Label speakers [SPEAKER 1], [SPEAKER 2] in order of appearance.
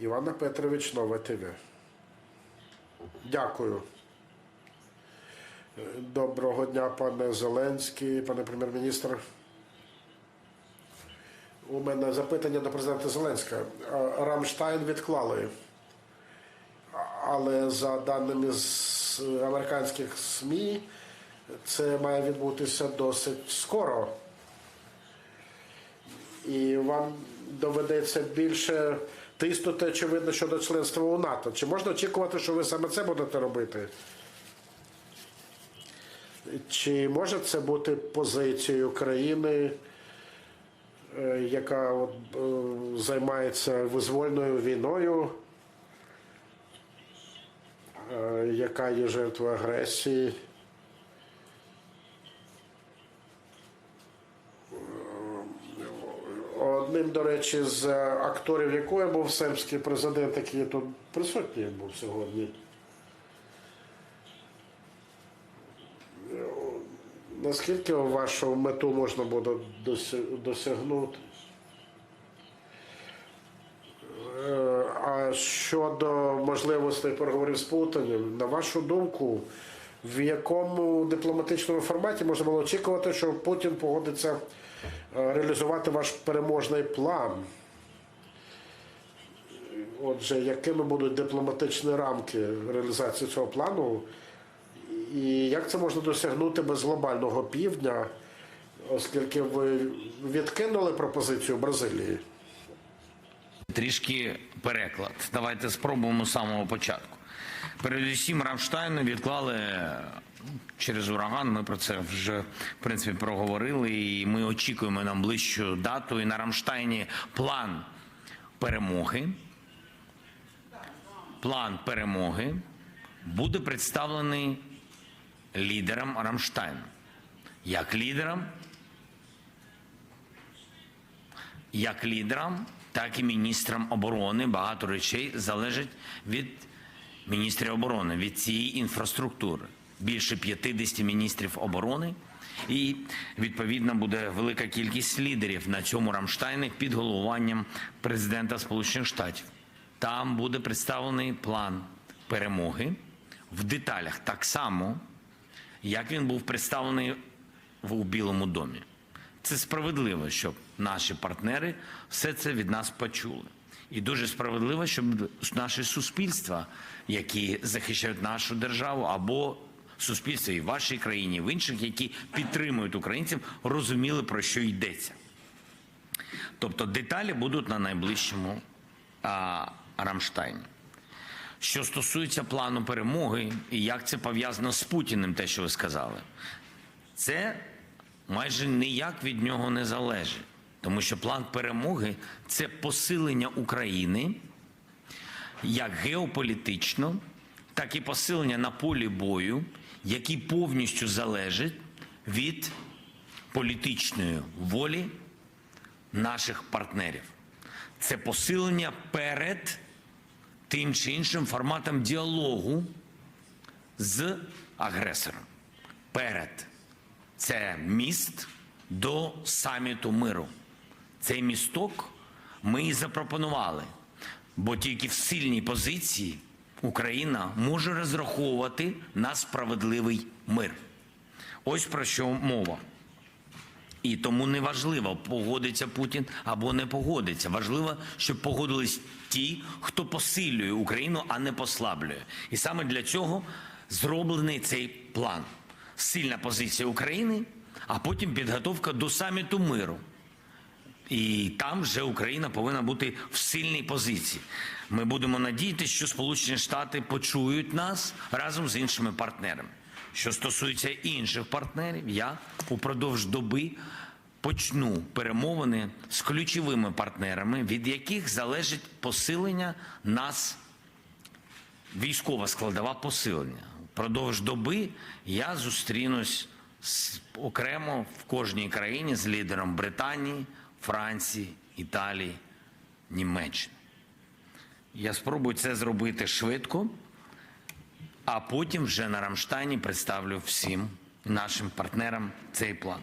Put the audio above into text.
[SPEAKER 1] Івана Петрович, Нове ТВ. Дякую. Е, Доброго дня, пане Зеленський, пане прем'єр-міністр. У мене запитання до президента Зеленського. А, Рамштайн відклали. Але за даними з американських СМІ, це має відбутися досить скоро. І вам доведеться більше тиснути, очевидно, щодо членства у НАТО. Чи можна очікувати, що ви саме це будете робити? Чи може це бути позицією країни, е, яка от, е, займається визвольною війною, е, яка є жертвою агресії? Одним, до речі, з акторів якої був сербський президент, який тут присутній був сьогодні. Наскільки вашу мету можна буде досягнути? Е, А щодо можливостей переговорів з Путіним, на вашу думку, в якому дипломатичному форматі можна було очікувати, що Путін погодиться е, реалізувати ваш переможний план? Отже, якими будуть дипломатичні рамки реалізації цього плану? І як це можна досягнути без глобального півдня, оскільки ви відкинули пропозицію Бразилії?
[SPEAKER 2] Трішки переклад. Давайте спробуємо з самого початку. Передусім, Рамштайну відклали ну, через ураган. Ми про це вже в принципі проговорили. І ми очікуємо на ближчу дату. І на Рамштайні план перемоги. План перемоги буде представлений лідером Рамштайну. Як лідером як лідерам, так і міністрам оборони. Багато речей залежить від міністрів оборони, від цієї інфраструктури. Більше 50 міністрів оборони. І відповідно буде велика кількість лідерів на цьому Рамштайні під головуванням президента Сполучених Штатів. Там буде представлений план перемоги в деталях так само, як він був представлений у Білому домі. Це справедливо, щоб наші партнери все це від нас почули. І дуже справедливо, щоб наші суспільства, які захищають нашу державу, або суспільство і в вашій країні, і в інших, які підтримують українців, розуміли про що йдеться. Тобто деталі будуть на найближчому а, Рамштайні. Що стосується плану перемоги, і як це пов'язано з Путіним, те, що ви сказали, це майже ніяк від нього не залежить, тому що план перемоги це посилення України як геополітично, так і посилення на полі бою, який повністю залежить від політичної волі наших партнерів. Це посилення перед тим чи іншим форматом діалогу з агресором. Перед це міст до саміту миру. Цей місток ми і запропонували, бо тільки в сильній позиції Україна може розраховувати на справедливий мир. Ось про що мова. І тому не важливо, погодиться Путін або не погодиться. Важливо, щоб погодились ті, хто посилює Україну, а не послаблює. І саме для цього зроблений цей план. Сильна позиція України, а потім підготовка до саміту миру. І там вже Україна повинна бути в сильній позиції. Ми будемо надіятися, що Сполучені Штати почують нас разом з іншими партнерами. Що стосується інших партнерів, я упродовж доби почну перемовини з ключовими партнерами, від яких залежить посилення нас, військова складова посилення. Продовж доби я зустрінусь окремо в кожній країні з лідером Британії, Франції, Італії, Німеччини. Я спробую це зробити швидко, а потім вже на Рамштайні представлю всім нашим партнерам цей план.